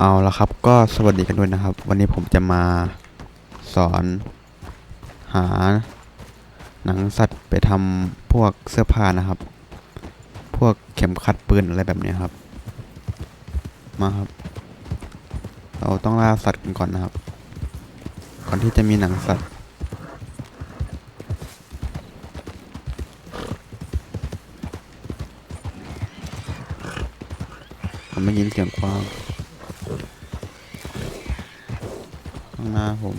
เอาละครับก็สวัสดีกันด้วยนะครับ วันนี้ผมจะมาสอนหาหนังสัตว์ไปทำพวกเสื้อผ้านะครับ พวกเข็มขัดปืนอะไรแบบนี้ครับ มาครับ เราต้องล่าสัตว์กันก่อนนะครับ ก่อนที่จะมีหนังสัตว์ ผมไม่ยินเสียงกว้างางหน้าผม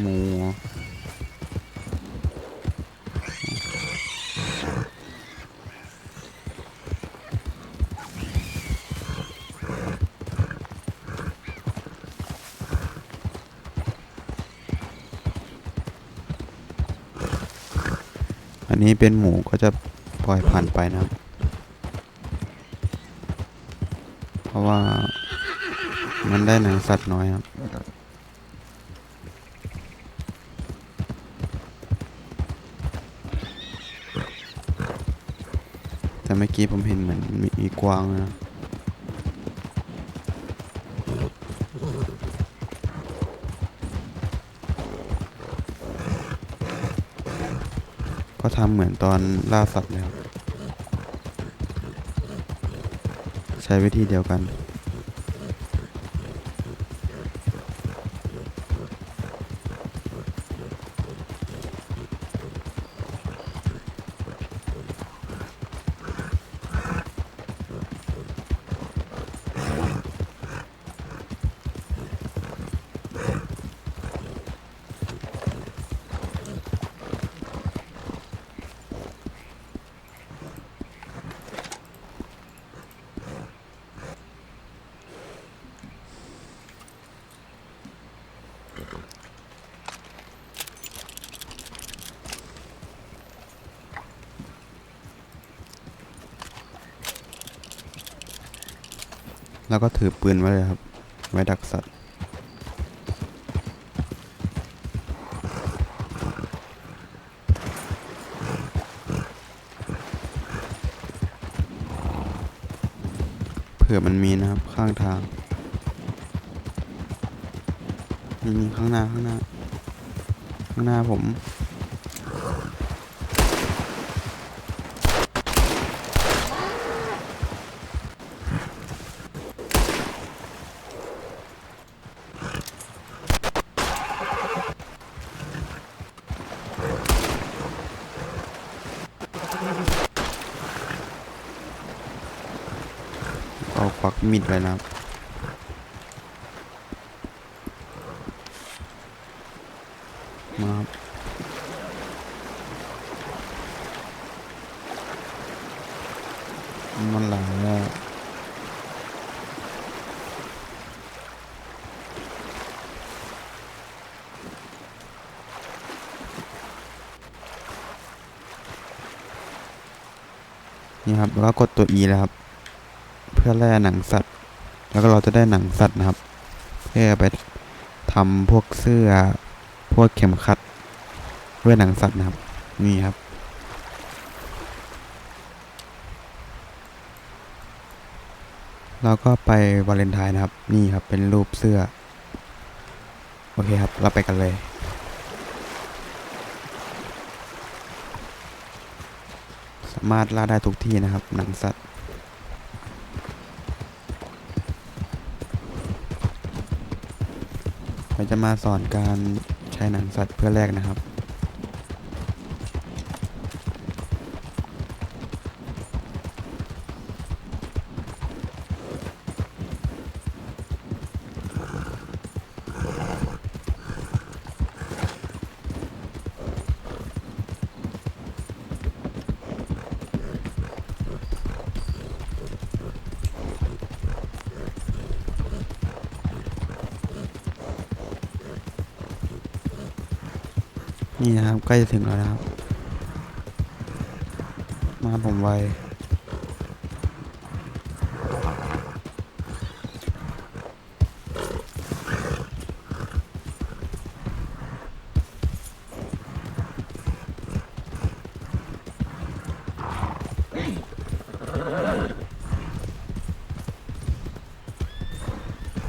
หมูอันนี้เป็นหมูก็จะ ปล่อยผ่านไปนะครับ เพราะว่ามันได้หนังสัตว์น้อยครับแต่เมื่อกี้ผมเห็นเหมือนมีมกวางนะก็ทำเหมือนตอนล่าสัตว์เลยครับ ใช้วิธีเดียวกัน แล้วก็ถือปืนไว้เลยครับ ไว้ดักสัตว์ เผื่อมันมีนะครับข้างทาง นี่ข้างหน้าข้างหน้า ข้างหน้าผม เอาควักมีดเลยนะครับมาครับมันหลายแล้วนี่ครับแล้วก็กดตัว E แล้วครับ พื่อแล่หนังสัตว์ แล้วก็เราจะได้หนังสัตว์นะครับ เพื่อไปทำพวกเสื้อพวกเข็มขัดด้วยหนังสัตว์นะครับ นี่ครับ เราก็ไปวาเลนไทน์นะครับ นี่ครับเป็นรูปเสื้อ โอเคครับ เราไปกันเลยสามารถล่าได้ทุกที่นะครับ หนังสัตว์ เรา จะมาสอนการใช้หนังสัตว์เพื่อแลกนะครับ นี่นะครับใกล้จะถึงแล้วนะครับ มาผมไว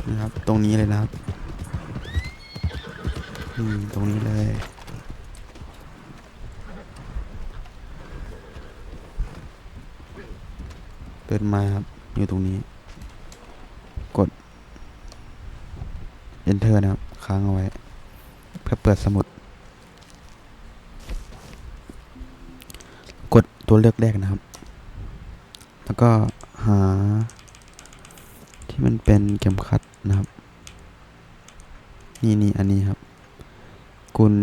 นะครับ ตรงนี้เลยนะครับ อืม ตรงนี้เลย เดินมาครับอยู่ตรงนี้ กด enter นะครับ ค้างเอาไว้ เพื่อเปิดสมุด กดตัวเลือกแรกนะครับ แล้วก็หา ที่มันเป็นเข็มขัดนะครับ นี่นี่อันนี้ครับกุล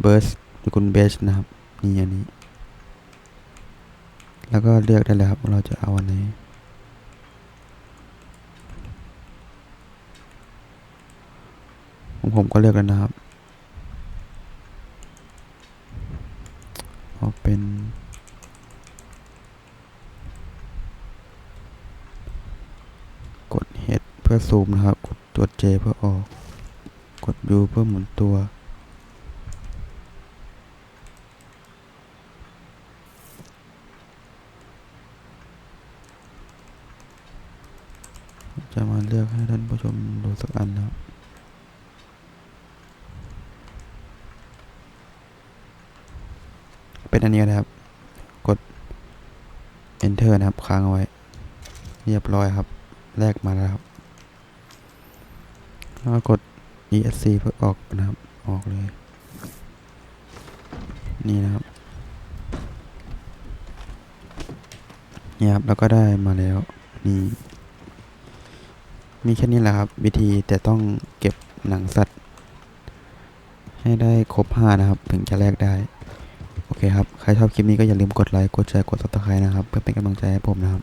เบิร์สหรือกุลเบชนะครับ นี่อันนี้ แล้วก็เลือกได้เลยครับเราจะเอาอันไหนของผมก็เลือกแล้วนะครับเอาเป็นกด H เพื่อซูมนะครับ กดตัว J เพื่อออก กด U เพื่อหมุนตัว จะมาเลือกให้ท่าน ผู้ชมดูสักอันนะครับเป็นอันนี้นะครับ กด enter นะครับ ค้างเอาไว้ เรียบร้อยครับ แลกมาแล้วครับแล้วก็กด esc เพื่อออกนะครับ ออกเลย นี่นะครับนี่ครับ แล้วก็ได้มาแล้ว นี่ มีแค่นี้แหละครับ วิธีแต่ต้องเก็บหนังสัตว์ ให้ได้ครบห้านะครับ ถึงจะแลกได้ โอเคครับ ใครชอบคลิปนี้ก็อย่าลืมกดไลค์ กดแชร์ กด subscribe นะครับ เพื่อเป็นกำลังใจให้ผมนะครับ